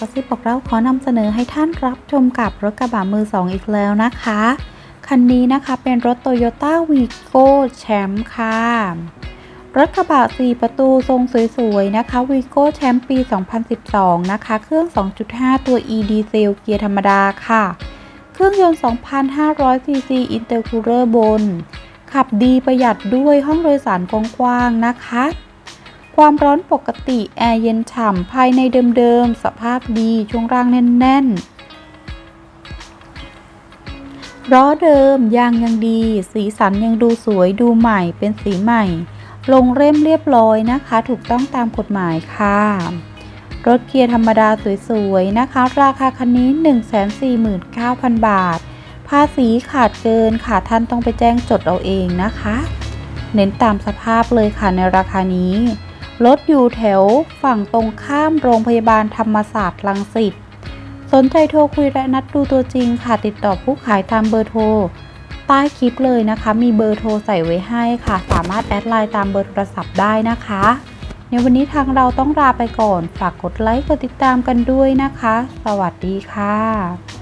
กระซิบบอกเราขอนำเสนอให้ท่านรับชมกับรถกระบะมือสองอีกแล้วนะคะ คันนี้นะคะเป็นรถ Toyota Vigo Champ ค่ะ รถกระบะ 4 ประตูทรงสวยๆ นะคะ Vigo Champ ปี 2012 นะคะ เครื่อง 2.5 ตัว e d i e l เกียร์ธรรมดาค่ะ เครื่องยนต์2,500 cc Intercooler บน ขับดีประหยัดด้วยห้องโดยสารกว้างๆนะคะ ความร้อนปกติแอร์เย็นฉ่ำภายในเดิมๆ สภาพดีช่วงล่างแน่นๆล้อเดิมยางยังดี สีสันยังดูสวยดูใหม่เป็นสีใหม่ ลงเล่มเรียบร้อยนะคะ ถูกต้องตามกฎหมายค่ะ รถเกียร์ธรรมดาสวยๆ นะคะ ราคาคันนี้ 149,000 บาท ภาษีขาดเกินค่ะท่านต้องไปแจ้งจดเอาเองนะคะ เน้นตามสภาพเลยค่ะในราคานี้ รถอยู่แถวฝั่งตรงข้ามโรงพยาบาลธรรมศาสตร์ลังสิต สนใจโทรคุยและนัดดูตัวจริงค่ะ ติดต่อผู้ขายตามเบอร์โทรใต้คลิปเลยนะคะ มีเบอร์โทรใส่ไว้ให้ค่ะ สามารถแอดไลน์ตามเบอร์โทรศัพท์ได้นะคะ ในวันนี้ทางเราต้องลาไปก่อน ฝากกดไลค์ กดติดตามกันด้วยนะคะ สวัสดีค่ะ